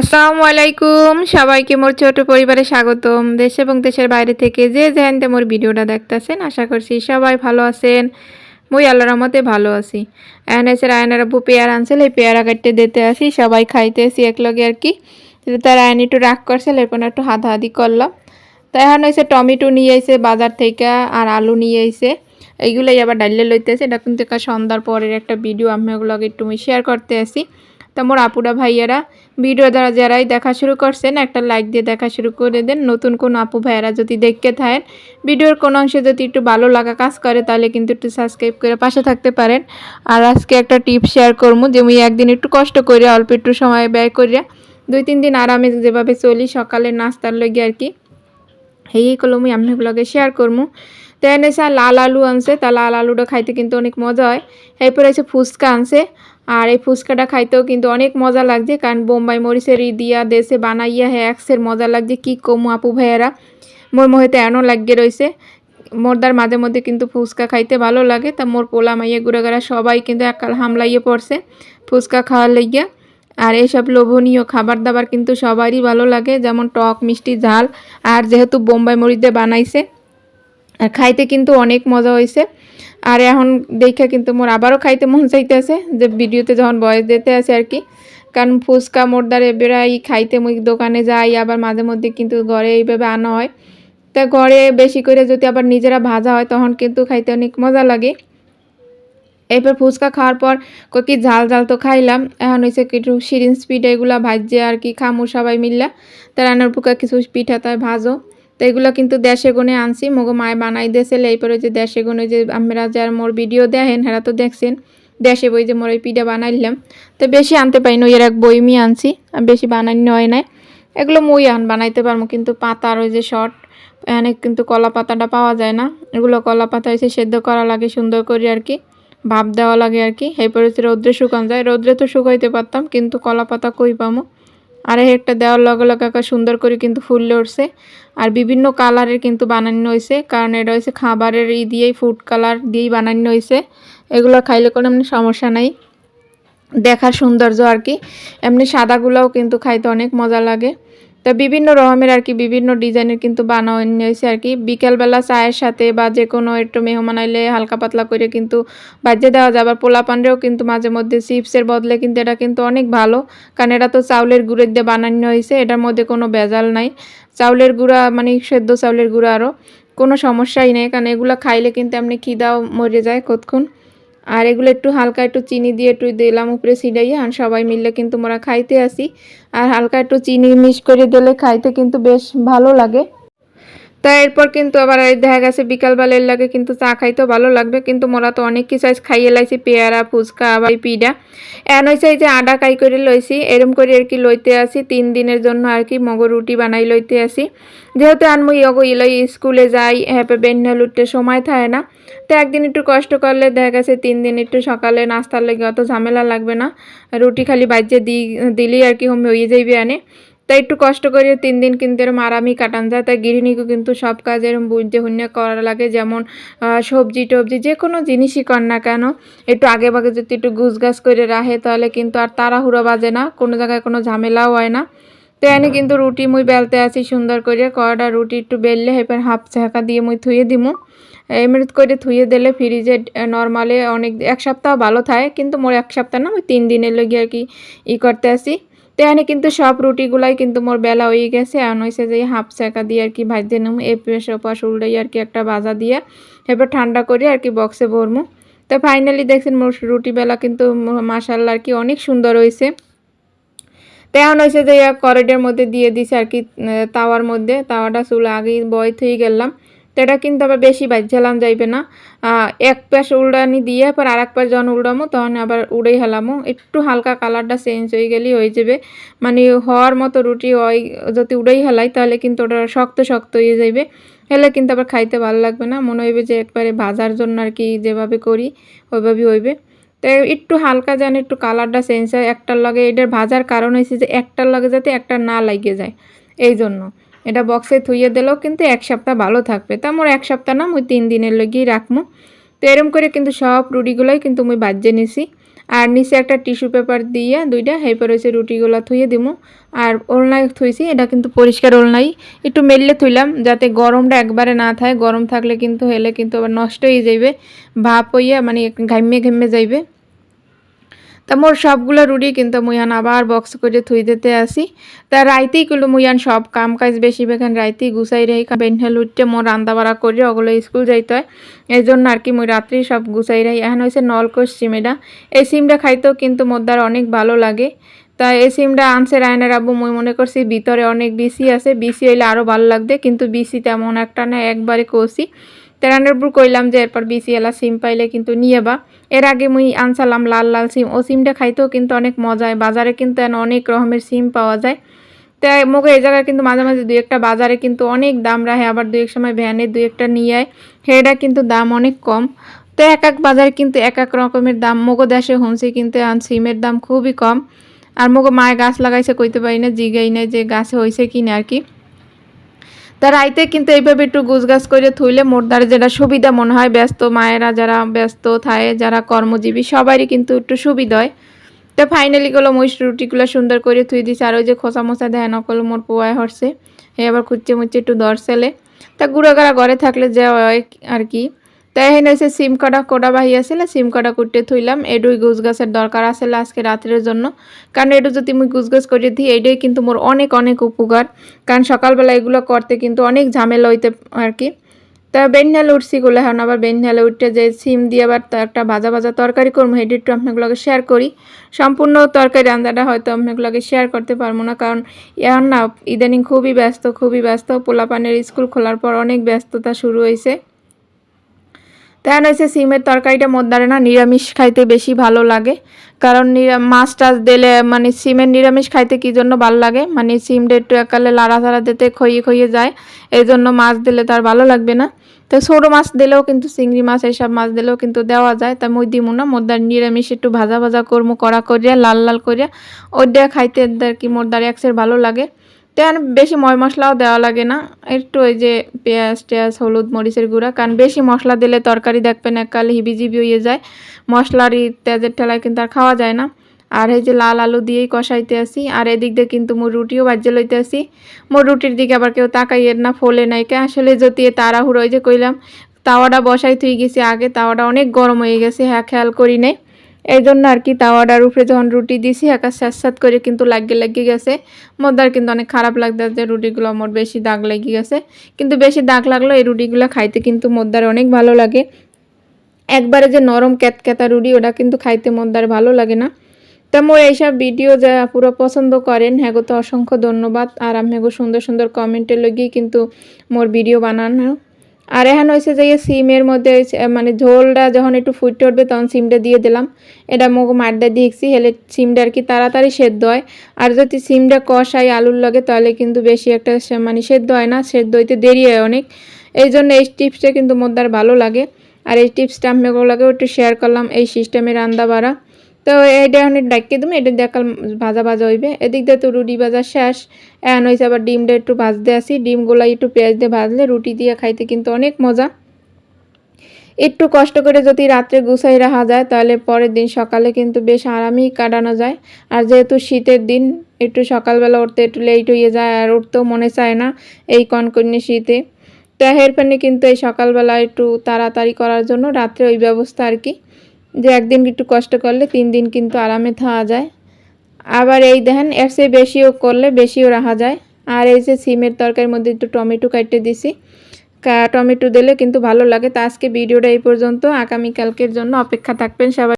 আসসালামু আলাইকুম সবাইকে মোর ছোট পরিবারে স্বাগতম। দেশ এবং দেশের বাইরে থেকে যে যেখানতে মোর ভিডিওটা দেখতেছেন, আশা করছি সবাই ভালো আছেন। মুই আল্লাহর রহমতে ভালো আছি। এসে রায়নার আব্বু পেয়ারা আনছিল, এই পেয়ারা কাটতে দিতে আসি, সবাই খাইতে আসি একলগে আর কি। তার রায়ন একটু রাগ করছিল এরপর একটু হাতাহাতি করলাম। তাই এখন হয়েছে টমেটো নিয়ে আইছে বাজার থেকে আর আলু নিয়ে আইছে। এইগুলোই আবার ডাইলে লইতেছে। এটা কিন্তু সন্ধ্যার পরের একটা ভিডিও, আমি ওগুলোকে একটু শেয়ার করতে আসি। তো মোর আপুরা ভাইয়ারা ভিডিও দ্বারা যারাই দেখা শুরু করছেন, একটা লাইক দিয়ে দেখা শুরু করে দেন। নতুন কোন আপু ভাইয়ারা যদি দেখতে থাকেন, ভিডিওর কোনো অংশে যদি একটু ভালো লাগা কাজ করে, তাহলে কিন্তু একটু সাবস্ক্রাইব করে পাশে থাকতে পারেন। আর আজকে একটা টিপ শেয়ার করব যে, আমি একদিন একটু কষ্ট করে অল্প একটু সময় ব্যয় করিয়া দুই তিন দিন আরামে যেভাবে চলি সকালে নাস্তার লগে আর কি, এই কলম মুই আমি ব্লগে শেয়ার করব। তো এনেছে লাল আলু আনছে, তা লাল আলুটা খাইতে কিন্তু অনেক মজা হয়। এরপরে এসে ফুচকা আনছে, আর এই ফুচকাটা খাইতেও কিন্তু অনেক মজা লাগছে, কারণ বোম্বাই মরিচের দিয়া দেশে বানাইয়া হ্যাঁ একসের মজা লাগছে, কি কমু আপু ভাইয়েরা। মোর মহিতে এনও লাগিয়ে রয়েছে মোরদার মাঝে মধ্যে কিন্তু ফুচকা খাইতে ভালো লাগে, তা মোর পোলা মাইয়া গুড়াগাড়া সবাই কিন্তু একাল হামলাইয়ে পড়ছে ফুচকা খাওয়ার লাগিয়া। আর এইসব লোভনীয় খাবার দাবার কিন্তু সবারই ভালো লাগে, যেমন টক, মিষ্টি, ঝাল, আর যেহেতু বোম্বাই মরিচ দিয়ে বানাইছে আর খাইতে কিন্তু অনেক মজা হয়েছে আর এখন দেখে কিন্তু মোর আবারও খাইতে মন চাইতেছে যে ভিডিওতে যখন বয়স দিতে আছে আর কি, কারণ ফুচকা মোরদারে বেড়াই খাইতে মুই দোকানে যাই, আবার মাঝে মধ্যে কিন্তু ঘরে এইভাবে আনা হয়। তা ঘরে বেশি করে যদি আবার নিজেরা ভাজা হয়, তখন কিন্তু খাইতে অনেক মজা লাগে। এরপর ফুচকা খাওয়ার পর কি ঝাল ঝাল তো খাইলাম, এখন হয়েছে কিছু সিরিন স্পিড এগুলা ভাজছে আর কি, খামু সবাই মিললা। তা রান্নার পুকা কিছু পিঠা তাই ভাজো। তো এগুলো কিন্তু দেশে গুনে আনছি। মগো মায় বানাই দিয়েছিল এইপরে যে দেশে গুনে যে আমরা যার মোর ভিডিও দেখেন, হেরা তো দেখছেন। দেশে বই যে মোর এই পিঠা বানাইলাম তো বেশি আনতে পারি না এর এক বইমি আনছি, আর বেশি বানাই নয় নাই। এগুলো মই আন, বানাইতে পারব কিন্তু পাতার ওই যে শর্ট এখানে কিন্তু কলা পাতাটা পাওয়া যায় না। এগুলো কলা পাতা এসে সেদ্ধ করা লাগে, সুন্দর করে আর কি ভাব দেওয়া লাগে আর কি। এরপরে রৌদ্রে শুকান যায়। রৌদ্রে তো শুকাইতে পারতাম, কিন্তু কলা পাতা কই পামো? আর একটা দেওয়ার লগে লগে একটা সুন্দর করে কিন্তু ফুললে উঠছে। আর বিভিন্ন কালারের কিন্তু বানানো হয়েছে, কারণ এটা হয়েছে খাবারের ই দিয়েই ফুড কালার দিয়েই বানানো হয়েছে। এগুলো খাইলে কোনো এমনি সমস্যা নাই। দেখার সৌন্দর্য আর কি। এমনি সাদাগুলোও কিন্তু খাইতে অনেক মজা লাগে। তো বিভিন্ন রকমের আর কি বিভিন্ন ডিজাইনের কিন্তু বানানো হয়েছে আর কি। বিকেলবেলা চায়ের সাথে বা যে কোনো একটু মেহমান আইলে হালকা পাতলা করে কিন্তু বাজে দেওয়া যায়। আবার পোলা পান্ডেও কিন্তু মাঝে মধ্যে চিপসের বদলে কিন্তু এটা কিন্তু অনেক ভালো। কারণ এটা তো চাউলের গুঁড়ের দিয়ে বানানো হয়েছে, এটার মধ্যে কোনো ভেজাল নাই। চাউলের গুঁড়া মানে সেদ্ধ চাউলের গুঁড়া আরও কোনো সমস্যাই নেই, কারণ এগুলো খাইলে কিন্তু এমনি খিদাও মরে যায় কতক্ষণ আর এগুলো একটু হালকা একটু চিনি দিয়ে একটু দিলাম উপরে ছিটাইয়ে আর সবাই মিললে কিন্তু মোরা খাইতে আসি। আর হালকা একটু চিনি মিক্স করে দিলে খাইতে কিন্তু বেশ ভালো লাগে। তা এরপর কিন্তু আবার দেখা গেছে বিকালবেলার লাগে কিন্তু চা খাইতেও ভালো লাগবে। কিন্তু মোরা তো অনেক কিছু আজ খাইয়ে লাইছি, পেয়ারা, ফুচকা, আবার পিডা এন হয়েছে যে আডা কাই করে লইছি, এরম করে আর কি লইতে আসি, তিন দিনের জন্য আর কি মগর রুটি বানাই লইতে আসি। যেহেতু আনমু ইয়গো ইলাই স্কুলে যাই, হ্যাপে বেন্নাল উঠতে সময় থাকে না। তো একদিন একটু কষ্ট করলে দেখা গেছে তিন দিন একটু সকালে নাস্তার লেগে অত ঝামেলা লাগবে না। রুটি খালি বাজ্যে দিই দিলেই আর কি হোম হয়ে যাইবে আনে। তাই একটু কষ্ট করে তিন দিন কিন্তু এরম আরামই কাটান যায়। তাই গৃহিণীকে কিন্তু সব কাজ এরম বুঝতে হুন্যে করা লাগে। যেমন সবজি টবজি যে কোনো জিনিসই কর না কেন। একটু আগে ভাগে যদি একটু গুছগাছ করে রাখে তাহলে কিন্তু আর তাড়াহুড়ো বাজে না। কোনো জায়গায় কোনো ঝামেলাও হয় না। তো এনে কিন্তু রুটি মুই বেলতে আছি সুন্দর করে। কয়টা রুটি একটু বেললে এবার হাফ ছাকা দিয়ে মুই থুয়ে দিমু। এমনি করে থুয়ে দিলে ফ্রিজে নর্মালে অনেক, এক সপ্তাহ ভালো থাকে। কিন্তু মোর এক সপ্তাহ না ওই তিন দিনের লগে আর কি ই করতে আসি তো কিন্তু সব রুটিগুলাই কিন্তু মোর বেলা হয়ে গেছে। এমন হয়েছে যে হাফ চাকা দিয়ে আর কি ভাজতে নেব এ পেশ ওপাশ উল্টাই আর কি একটা বাজা দিয়ে এবার ঠান্ডা করে আর কি বক্সে ভরমু। তো ফাইনালি দেখছেন মোর রুটি বেলা কিন্তু মাসাল্লা আর কি অনেক সুন্দর হয়েছে তো এখন হয়েছে যে করিডোর মধ্যে দিয়ে দিছে আর কি তাওয়ার মধ্যে। তাওয়াটা চুল আগেই বয় থুয়ে গেলাম। তো এটা কিন্তু আবার বেশি বাজ্যালাম যাইবে না। এক পাশ উল্ডানি দিয়ে পর আর এক পাশ যখন উল্ডামো তখন আবার উড়েই হেলামো। একটু হালকা কালারটা চেঞ্জ হয়ে গেলেই হয়ে যাবে। মানে হওয়ার মতো রুটি হয়, যদি উড়েই হেলাই তাহলে কিন্তু ওটা শক্ত শক্ত হয়ে যাবে হেলে কিন্তু আবার খাইতে ভালো লাগবে না। মনে হইবে যে একবারে ভাজার জন্য আর কি যেভাবে করি, ওইভাবেই হইবে। তো একটু হালকা যেন একটু কালারটা চেঞ্জ হয়। একটার লগে এটার ভাজার কারণ হয়েছে যে একটার লগে যাতে একটা না লাগিয়ে যায়। এই জন্য এটা বক্সে থুইয়ে দিলেও কিন্তু এক সপ্তাহ ভালো থাকবে। তা মোর এক সপ্তাহ না, মুই তিন দিনের লগেই রাখব তো এরম করে কিন্তু সব রুটিগুলোই কিন্তু মুই বাজ্যে নিছি। আর নিচে একটা টিস্যু পেপার দিয়ে দুইটা হেপর হয়েছে রুটিগুলো থুয়ে দিমু। আর ওলনায় থুইছি, এটা কিন্তু পরিষ্কার ওলনাই। একটু মেললে থুইলাম, যাতে গরমটা একবারে না থাকে গরম থাকলে কিন্তু, হেলে কিন্তু আবার নষ্ট হয়ে যাইবে। ভাপ হইয়া মানে ঘাইমে ঘেমে যাইবে। তা মোর সবগুলো রুটি কিন্তু মুইয়ান আবার বক্স করে থুই দিতে আসি। তা রাইতেই করল মুইয়ান সব কাম কাজ বেশি বেখান রাইতেই গুছাই রাই বেনহেল উঠতে মোর রান্না বাড়া করে, ওগুলো স্কুল যাইতে হয়। এই জন্য আর কি মুই রাত্রি সব গুছাই রাই। এখন হয়েছে নলকোষ সিম এটা এই সিমটা খাইতেও কিন্তু মোদ্দার অনেক ভালো লাগে। তা এই সিমটা আনছে রায়নার আব্বু, মুই মনে করছি ভিতরে অনেক বিসি আছে। বিসি হইলে আরও ভালো লাগবে, কিন্তু বিসি তেমন একটা না, একবারে কষি। তেরানের কইলাম যে এরপর বিসি এলা সিম পাইলে কিন্তু নিয়ে বা এর আগে মুই আনসালাম লাল লাল সিম। ও সিমটা খাইতেও কিন্তু অনেক মজা হয় বাজারে কিন্তু অনেক রকমের সিম পাওয়া যায়। তাই মোকে এই জায়গায় কিন্তু মাঝে মাঝে দুই একটা বাজারে কিন্তু অনেক দাম রাখে। আবার দুই এক সময় ভ্যানে দুই একটা নিয়ে আয়। সেটা কিন্তু দাম অনেক কম। তো এক এক বাজারে কিন্তু এক এক রকমের দাম। মোগো দেশে হুঁসি কিন্তু সিমের দাম খুবই কম। আর মোগো মায়ে গাছ লাগাইছে, কইতে পারি না, জিগাই না যে গাছে হয়েছে কি না আর কি। তা রাইতে কিন্তু এইভাবে একটু গুছগাছ করে থইলে মোরদার যেটা সুবিধা মনে হয়, ব্যস্ত মায়েরা যারা ব্যস্ত থাকে যারা কর্মজীবী, সবারই কিন্তু একটু সুবিধা হয়। তো ফাইনালি গেলো মুই রুটিগুলো সুন্দর করে থুই দিছে, আর ওই যে খোসা মোসা দেয় নকল মোর পোয়ায় হরছে। হে আবার খুঁজছে মুচ্ছে একটু দর্শেলে তা গুঁড়ো গাড়া ঘরে থাকলে যে আর কি। তাই হেন এসে সিম কাটা কোটা বাহি আসলে সিম কাটা কুটে থইলাম। এডুই গুছ গাছের দরকার আসলে আজকে রাত্রের জন্য। কারণ এটু যদি মুই গুছ গাছ করে দিই এইটাই কিন্তু মোর অনেক অনেক উপকার। কারণ সকালবেলা এগুলো করতে কিন্তু অনেক ঝামেলা হইতে আর কি। তা বেনহালে উঠছি গুলো এখন আবার বেনহালে উঠতে যে সিম দিয়ে আবার একটা ভাজা ভাজা তরকারি করব এটি একটু আপনাগুলোকে শেয়ার করি। সম্পূর্ণ তরকারি রান্নাটা হয়তো আপনাগুলোকে শেয়ার করতে পারব না, কারণ এখন না, ইদানিং খুবই ব্যস্ত খুবই ব্যস্ত। পোলাপানের স্কুল খোলার পর অনেক ব্যস্ততা শুরু হয়েছে তেমন হয়েছে সিমের তরকারিটা মদ্দারে না নিরামিষ খাইতে বেশি ভালো লাগে। কারণ মাছ টাছ দিলে মানে সিমের নিরামিষ খাইতে কী জন্য ভালো লাগে? মানে সিমটা একটু একালে লাড়া ছাড়া দিতে খইয়ে খইয়ে যায় এই জন্য মাছ দিলে তার ভালো লাগবে না। তো ছোটো মাছ দিলেও কিন্তু, চিংড়ি মাছ এইসব মাছ দিলেও কিন্তু দেওয়া যায়। তা মই দিমু না মোদ্দার নিরামিষ একটু ভাজা ভাজা করব কড়া করিয়া, লাল লাল করিয়া ওইটা খাইতে কি মোদ্দার একসের ভালো লাগে। তেমন বেশি ময় মশলাও দেওয়া লাগে না। একটু ওই যে পেঁয়াজ টেয়াজ, হলুদ, মরিচের গুঁড়া, কারণ বেশি মশলা দিলে তরকারি দেখবেন এককালে হিবিজিবি হয়ে যায়। মশলারই তেজের ঠেলায় কিন্তু আর খাওয়া যায় না। আর এই যে লাল আলু দিয়েই কষাইতে আসি, আর এদিক দিয়ে কিন্তু মোর রুটিও বাজ্যে লইতে আসি। মোর রুটির দিকে আবার কেউ তাকাইয়ের না, ফোলে নাই কে? আসলে যদি তাড়াহুড়ো, ওই যে কইলাম, তাওয়াটা বসাই থুই গেছি আগে, তাওয়াটা অনেক গরম হয়ে গেছে হ্যাঁ খেয়াল করি নেই। এই জন্য আর কি তাওয়াটার উপরে যখন রুটি দিছি একা স্যাঁত করে কিন্তু লাগিয়ে লাগিয়ে গেছে। মোদ্দার কিন্তু অনেক খারাপ লাগতে যে রুটিগুলো আমার বেশি দাগ লেগে গেছে। কিন্তু বেশি দাগ লাগল এই রুটিগুলো খাইতে কিন্তু মোদ্দার অনেক ভালো লাগে। একবারে যে নরম ক্যাতক্যাতা রুটি, ওটা কিন্তু খাইতে মোদ্দার ভালো লাগে না। তা মোর এইসব ভিডিও যা পুরো পছন্দ করেন হ্যাঁ তো অসংখ্য ধন্যবাদ। আর আমি সুন্দর সুন্দর কমেন্টের লগিয়ে কিন্তু মোর ভিডিও বানানো আর এখন হয়েছে যে সিমের মধ্যে মানে ঝোলটা যখন একটু ফুটে উঠবে তখন সিমটা দিয়ে দিলাম। এটা মুখ মারদা দিয়েছি, হেলে সিমটা আর কি তাড়াতাড়ি সেদ্ধ হয়। আর যদি সিমটা কষাই আলুর লাগে তাহলে কিন্তু বেশি একটা মানে সেদ্ধ হয় না, সেদ্ধ হইতে দেরি হয় অনেক। এই জন্য এই টিপসটা কিন্তু মোদ্দার ভালো লাগে। আর এই টিপসটা আমি ওগুলোকেও একটু শেয়ার করলাম, এই সিস্টেমে রান্না বাড়া তো এটা এখন ডাকিয়ে তুমি এটা দেখাল ভাজা ভাজা হইবে। এদিক দিয়ে তো রুটি ভাজা শেষ। এখন হয়েছে আবার ডিমটা একটু ভাজতে আসি। ডিমগুলো একটু পেঁয়াজ দিয়ে ভাজলে রুটি দিয়ে খাইতে কিন্তু অনেক মজা। একটু কষ্ট করে যদি রাত্রে গুছাই রাখা যায় তাহলে পরের দিন সকালে কিন্তু বেশ আরামেই কাটানো যায়। আর যেহেতু শীতের দিন, একটু সকালবেলা উঠতে একটু লেট হয়ে যায়, আর উঠতেও মনে চায় না এই কনকন্যে শীতে। তো হেরফানে কিন্তু এই সকালবেলা একটু তাড়াতাড়ি করার জন্য রাত্রে ওই ব্যবস্থা আর কি। যে একদিন একটু কষ্ট করলে তিন দিন কিন্তু আরামে থাওয়া যায়। আবার এই দেখেন, এর চেয়ে বেশিও করলে বেশিও রাখা যায়। আর এই যে সিমের তরকারির মধ্যে একটু টমেটো কাটতে দিছি। টমেটো দিলে কিন্তু ভালো লাগে। তা আজকে ভিডিওটা এই পর্যন্ত। আগামীকালকের জন্য অপেক্ষা থাকবেন সবাই।